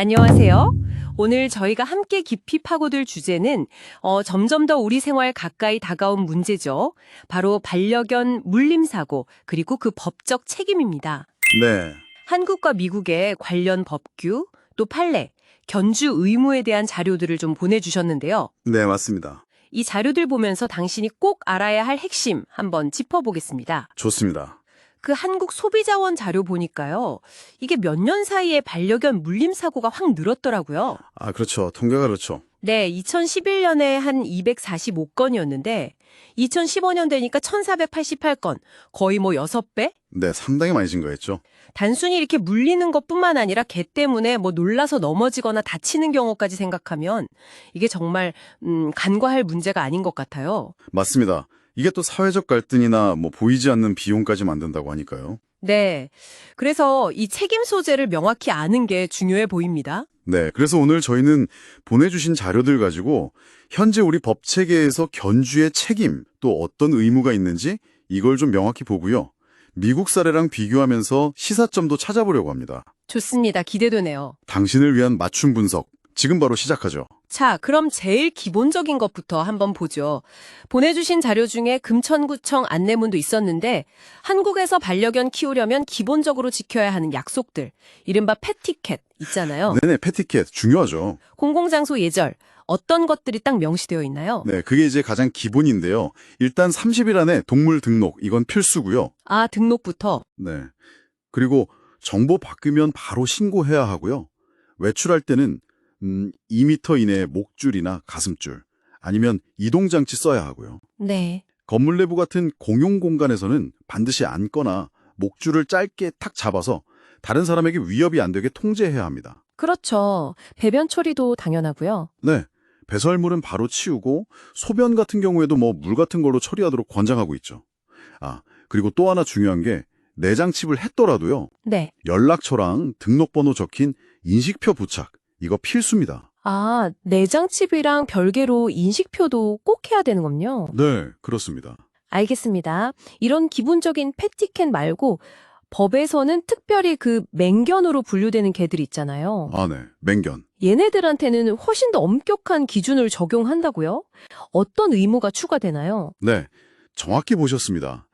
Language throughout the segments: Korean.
안녕하세요. 오늘 저희가 함께 깊이 파고들 주제는 어, 점점 더 우리 생활 가까이 다가온 문제죠. 바로 반려견 물림사고 그리고 그 법적 책임입니다. 네. 한국과 미국의 관련 법규, 또 판례, 견주 의무에 대한 자료들을 좀 보내주셨는데요. 네, 맞습니다. 이 자료들 보면서 당신이 꼭 알아야 할 핵심 한번 짚어보겠습니다. 좋습니다. 그 한국 소비자원 자료 보니까요. 이게 몇 년 사이에 반려견 물림 사고가 확 늘었더라고요. 아, 그렇죠. 통계가 그렇죠. 네, 2011년에 한 245건이었는데 2015년 되니까 1488건, 거의 뭐 6배? 네, 상당히 많이 증가했죠. 단순히 이렇게 물리는 것뿐만 아니라 개 때문에 뭐 놀라서 넘어지거나 다치는 경우까지 생각하면 이게 정말 음, 간과할 문제가 아닌 것 같아요. 맞습니다. 이게 또 사회적 갈등이나 뭐 보이지 않는 비용까지 만든다고 하니까요. 네. 그래서 이 책임 소재를 명확히 아는 게 중요해 보입니다. 네, 그래서 오늘 저희는 보내주신 자료들 가지고 현재 우리 법 체계에서 견주의 책임 또 어떤 의무가 있는지 이걸 좀 명확히 보고요. 미국 사례랑 비교하면서 시사점도 찾아보려고 합니다. 좋습니다. 기대되네요. 당신을 위한 맞춤 분석 지금 바로 시작하죠. 자, 그럼 제일 기본적인 것부터 한번 보죠. 보내주신 자료 중에 금천구청 안내문도 있었는데 한국에서 반려견 키우려면 기본적으로 지켜야 하는 약속들, 이른바 패티켓 있잖아요. 네네, 패티켓 중요하죠. 공공장소 예절, 어떤 것들이 딱 명시되어 있나요? 네, 그게 이제 가장 기본인데요. 일단 30일 안에 동물 등록, 이건 필수고요. 아, 등록부터. 네. 그리고 정보 바뀌면 바로 신고해야 하고요. 외출할 때는 음, 2m 이내의 목줄이나 가슴줄, 아니면 이동장치 써야 하고요. 네. 건물 내부 같은 공용 공간에서는 반드시 앉거나 목줄을 짧게 탁 잡아서 다른 사람에게 위협이 안 되게 통제해야 합니다. 그렇죠. 배변 처리도 당연하고요. 네. 배설물은 바로 치우고 소변 같은 경우에도 뭐 물 같은 걸로 처리하도록 권장하고 있죠. 아, 그리고 또 하나 중요한 게 내장 칩을 했더라도요. 네. 연락처랑 등록번호 적힌 인식표 부착. 이거 필수입니다. 아, 내장칩이랑 별개로 인식표도 꼭 해야 되는 군요. 네, 그렇습니다. 알겠습니다. 이런 기본적인 패티켓 말고 법에서는 특별히 그 맹견으로 분류되는 개들 있잖아요. 아, 네. 맹견. 얘네들한테는 훨씬 더 엄격한 기준을 적용한다고요? 어떤 의무가 추가되나요? 네. 정확히 보셨습니다.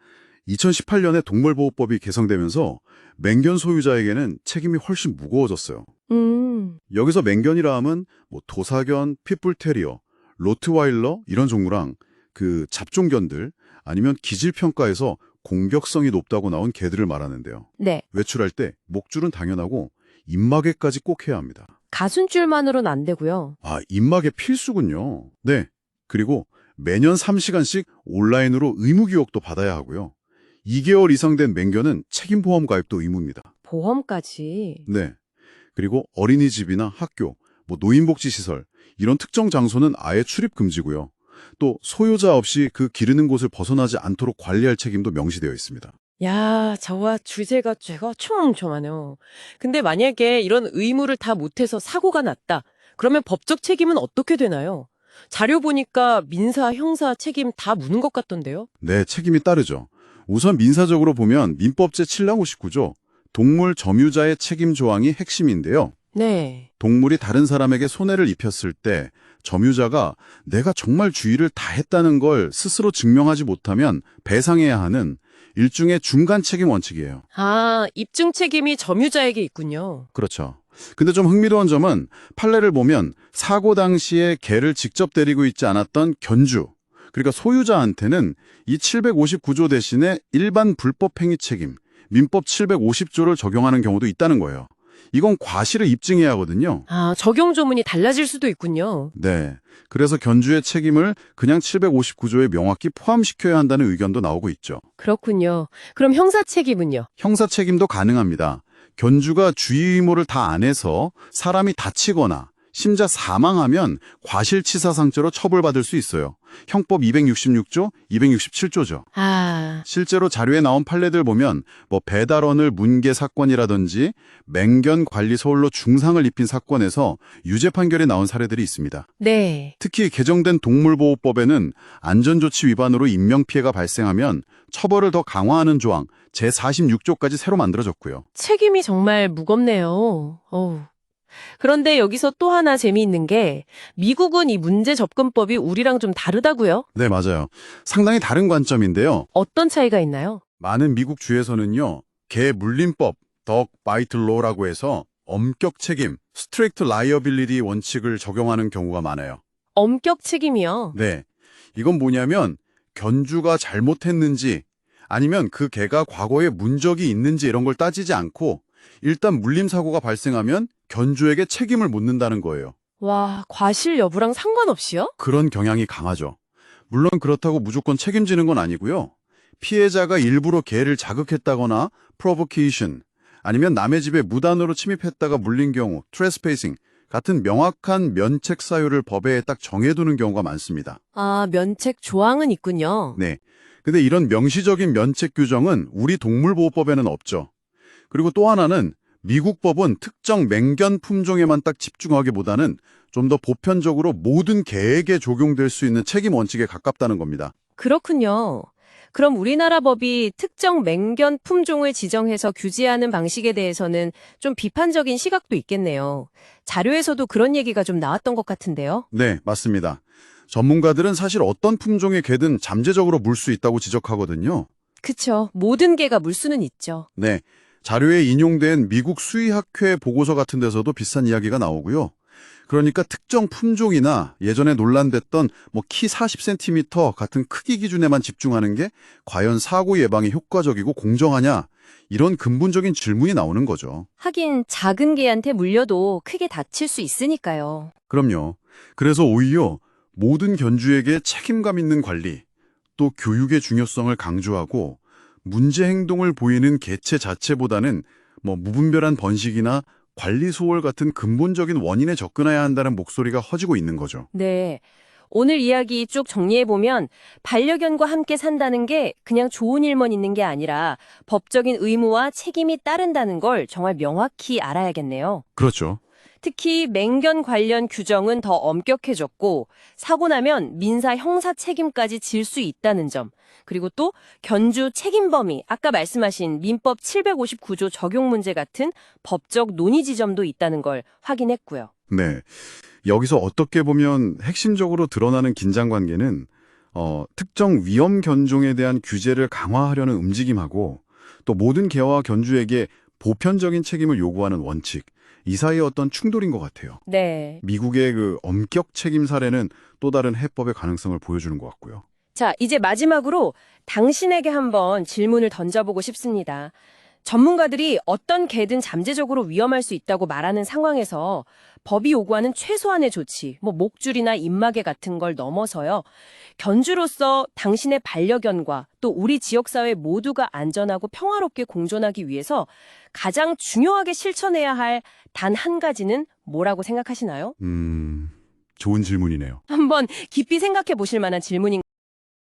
2018년에 동물보호법이 개정되면서 맹견 소유자에게는 책임이 훨씬 무거워졌어요. 음, 여기서 맹견이라 함은 뭐 도사견, 핏불테리어, 로트와일러 이런 종류랑 그 잡종견들 아니면 기질평가에서 공격성이 높다고 나온 개들을 말하는데요. 네. 외출할 때 목줄은 당연하고 입마개까지 꼭 해야 합니다. 가순줄만으로는 안 되고요. 아, 입마개 필수군요. 네. 그리고 매년 3시간씩 온라인으로 의무교육도 받아야 하고요. 2개월 이상 된 맹견은 책임보험 가입도 의무입니다. 보험까지. 네. 그리고 어린이집이나 학교, 뭐 노인복지시설, 이런 특정 장소는 아예 출입 금지고요. 또 소유자 없이 그 기르는 곳을 벗어나지 않도록 관리할 책임도 명시되어 있습니다. 야, 저와 주제가 죄가 촘촘하네요. 근데 만약에 이런 의무를 다 못해서 사고가 났다. 그러면 법적 책임은 어떻게 되나요? 자료 보니까 민사, 형사 책임 다 묻는 것 같던데요? 네, 책임이 따르죠. 우선 민사적으로 보면 민법 제759조 동물 점유자의 책임 조항이 핵심인데요. 네. 동물이 다른 사람에게 손해를 입혔을 때 점유자가 내가 정말 주의를 다했다는 걸 스스로 증명하지 못하면 배상해야 하는 일종의 중간 책임 원칙이에요. 아, 입증 책임이 점유자에게 있군요. 그렇죠. 근데 좀 흥미로운 점은 판례를 보면 사고 당시에 개를 직접 데리고 있지 않았던 견주, 그러니까 소유자한테는 이 759조 대신에 일반 불법 행위 책임, 민법 750조를 적용하는 경우도 있다는 거예요. 이건 과실을 입증해야 하거든요. 아, 적용 조문이 달라질 수도 있군요. 네. 그래서 견주의 책임을 그냥 759조에 명확히 포함시켜야 한다는 의견도 나오고 있죠. 그렇군요. 그럼 형사 책임은요? 형사 책임도 가능합니다. 견주가 주의 의무를 다 안 해서 사람이 다치거나 심지어 사망하면 과실치사상죄로 처벌받을 수 있어요. 형법 266조, 267조죠. 아, 실제로 자료에 나온 판례들 보면 뭐 배달원을 문개 사건이라든지 맹견 관리 서울로 중상을 입힌 사건에서 유죄 판결이 나온 사례들이 있습니다. 네. 특히 개정된 동물보호법에는 안전조치 위반으로 인명피해가 발생하면 처벌을 더 강화하는 조항 제46조까지 새로 만들어졌고요. 책임이 정말 무겁네요. 어우. 그런데 여기서 또 하나 재미있는 게 미국은 이 문제 접근법이 우리랑 좀 다르다고요? 네, 맞아요. 상당히 다른 관점인데요. 어떤 차이가 있나요? 많은 미국 주에서는요, 개 물림법, 덕 바이틀로라고 해서 엄격 책임, 스트릭트 라이어빌리티 원칙을 적용하는 경우가 많아요. 엄격 책임이요. 네. 이건 뭐냐면 견주가 잘못했는지 아니면 그 개가 과거에 문적이 있는지 이런 걸 따지지 않고 일단 물림 사고가 발생하면 견주에게 책임을 묻는다는 거예요. 와, 과실 여부랑 상관없이요? 그런 경향이 강하죠. 물론 그렇다고 무조건 책임지는 건 아니고요. 피해자가 일부러 개를 자극했다거나 provocation 아니면 남의 집에 무단으로 침입했다가 물린 경우 trespassing 같은 명확한 면책 사유를 법에 딱 정해두는 경우가 많습니다. 아, 면책 조항은 있군요. 네. 근데 이런 명시적인 면책 규정은 우리 동물보호법에는 없죠. 그리고 또 하나는 미국 법은 특정 맹견 품종에만 딱 집중하기보다는 좀 더 보편적으로 모든 개에게 적용될 수 있는 책임 원칙에 가깝다는 겁니다. 그렇군요. 그럼 우리나라 법이 특정 맹견 품종을 지정해서 규제하는 방식에 대해서는 좀 비판적인 시각도 있겠네요. 자료에서도 그런 얘기가 좀 나왔던 것 같은데요. 네, 맞습니다. 전문가들은 사실 어떤 품종의 개든 잠재적으로 물 수 있다고 지적하거든요. 그쵸. 모든 개가 물 수는 있죠. 네. 자료에 인용된 미국 수의학회 보고서 같은 데서도 비슷한 이야기가 나오고요. 그러니까 특정 품종이나 예전에 논란됐던 뭐 키 40cm 같은 크기 기준에만 집중하는 게 과연 사고 예방에 효과적이고 공정하냐 이런 근본적인 질문이 나오는 거죠. 하긴 작은 개한테 물려도 크게 다칠 수 있으니까요. 그럼요. 그래서 오히려 모든 견주에게 책임감 있는 관리, 또 교육의 중요성을 강조하고 문제 행동을 보이는 개체 자체보다는 뭐 무분별한 번식이나 관리 소홀 같은 근본적인 원인에 접근해야 한다는 목소리가 커지고 있는 거죠. 네. 오늘 이야기 쭉 정리해보면 반려견과 함께 산다는 게 그냥 좋은 일만 있는 게 아니라 법적인 의무와 책임이 따른다는 걸 정말 명확히 알아야겠네요. 그렇죠. 특히 맹견 관련 규정은 더 엄격해졌고 사고 나면 민사 형사 책임까지 질 수 있다는 점 그리고 또 견주 책임 범위 아까 말씀하신 민법 759조 적용 문제 같은 법적 논의 지점도 있다는 걸 확인했고요. 네. 여기서 어떻게 보면 핵심적으로 드러나는 긴장 관계는 어, 특정 위험 견종에 대한 규제를 강화하려는 움직임하고 또 모든 개와 견주에게 보편적인 책임을 요구하는 원칙 이 사이의 어떤 충돌인 것 같아요. 네. 미국의 그 엄격 책임 사례는 또 다른 해법의 가능성을 보여주는 것 같고요. 자, 이제 마지막으로 당신에게 한번 질문을 던져보고 싶습니다. 전문가들이 어떤 개든 잠재적으로 위험할 수 있다고 말하는 상황에서 법이 요구하는 최소한의 조치, 뭐 목줄이나 입마개 같은 걸 넘어서요. 견주로서 당신의 반려견과 또 우리 지역사회 모두가 안전하고 평화롭게 공존하기 위해서 가장 중요하게 실천해야 할 단 한 가지는 뭐라고 생각하시나요? 음, 좋은 질문이네요. 한번 깊이 생각해 보실 만한 질문인